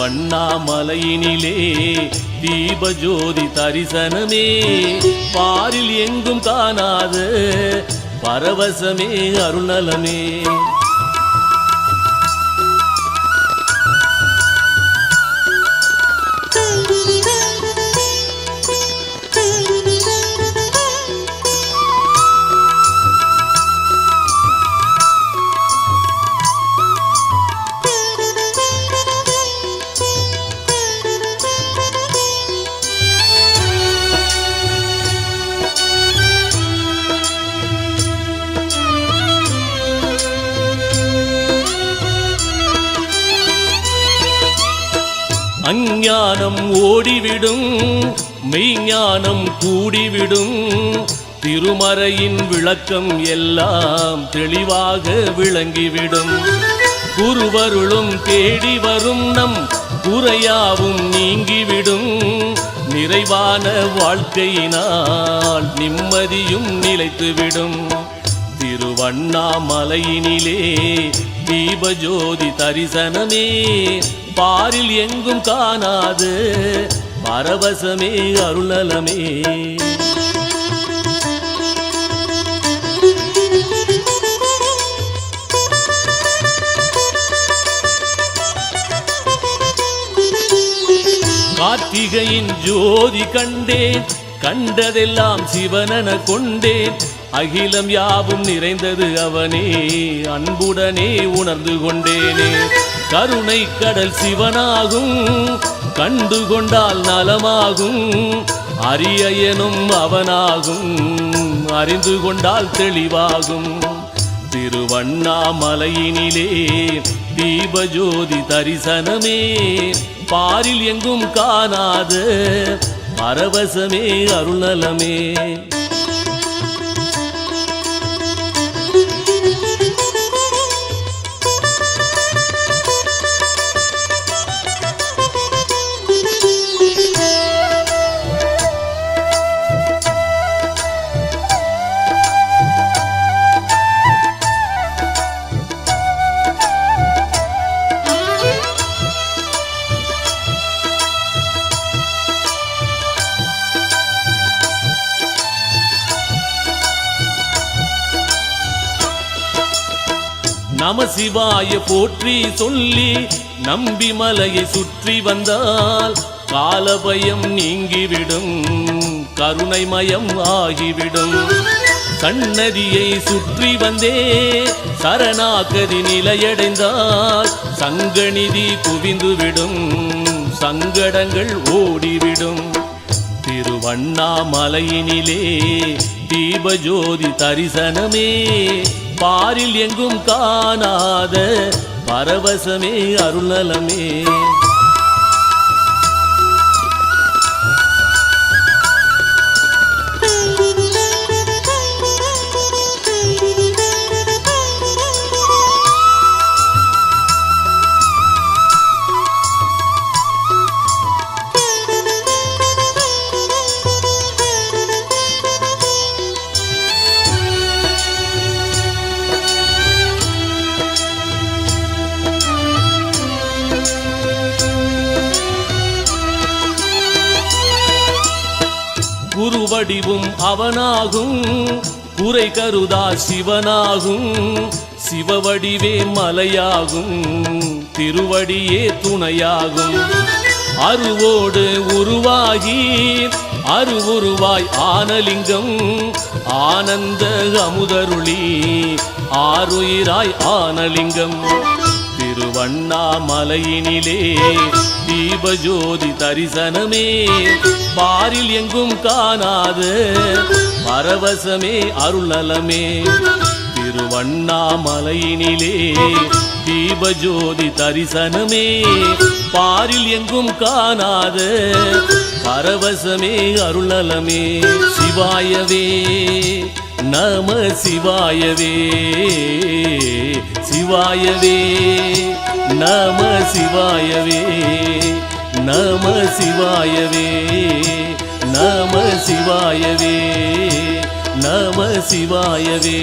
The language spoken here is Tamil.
வண்ணாமலையினிலே தீபஜோதி தரிசனமே. பாரில் எங்கும் காணாத பரவசமே அருணலமே அஞ்ஞானம் ஓடிவிடும் மெய்ஞானம் கூடிவிடும். திருமறையின் விளக்கம் எல்லாம் தெளிவாக விளங்கிவிடும். குருவருளும் தேடி வரும் நம் குறையாவும் நீங்கிவிடும். நிறைவான வாழ்க்கையினால் நிம்மதியும் நிலைத்துவிடும். திருவண்ணாமலையினிலே தீபஜோதி தரிசனமே. பாரில் எங்கும் காணாது பரவசமே அருளலமே. கார்த்திகையின் ஜோதி கண்டேன் கண்டதெல்லாம் சிவனன கொண்டேன். அகிலம் யாவும் நிறைந்தது அவனே. அன்புடனே உணர்ந்து கொண்டேனே. கருணை கடல் சிவனாகும். கண்டு கொண்டால் நலமாகும். அரியனும் அவனாகும். அறிந்து கொண்டால் தெளிவாகும். திருவண்ணாமலையினிலே தீபஜோதி தரிசனமே. பாரில் எங்கும் காணாத பரவசமே அருளலமே நம சிவாய போற்றி சொல்லி நம்பி மலையை சுற்றி வந்தால் காலபயம் நீங்கிவிடும் கருணைமயம் ஆகிவிடும். சன்னதியை சுற்றி வந்தே சரணாகதி நிலையடைந்தால் சங்கநிதி குவிந்துவிடும் சங்கடங்கள் ஓடிவிடும். திருவண்ணாமலையினிலே தீபஜோதி தரிசனமே பாரில் எங்கும் காணாத பரவசமே அருளலமே வடிவும் அவனாகும். குறை கருதா சிவனாகும். சிவவடிவே மலையாகும். திருவடியே துணையாகும். அருவோடு உருவாகி அருவுருவாய் ஆனலிங்கம். ஆனந்த அமுதருளி ஆருயிராய் ஆனலிங்கம். திருவண்ணாமலையினிலே தீபஜோதி தரிசனமே. பாரில் எங்கும் காணாத பரவசமே அருளலமே திருவண்ணாமலையினிலே தீபஜோதி தரிசனமே. பாரில் எங்கும் காணாத பரவசமே அருளலமே சிவாயவே. நம சிவாயவே சிவாயவே நம சிவாயவே நம சிவாயவே நம சிவாயவே நம சிவாயவே.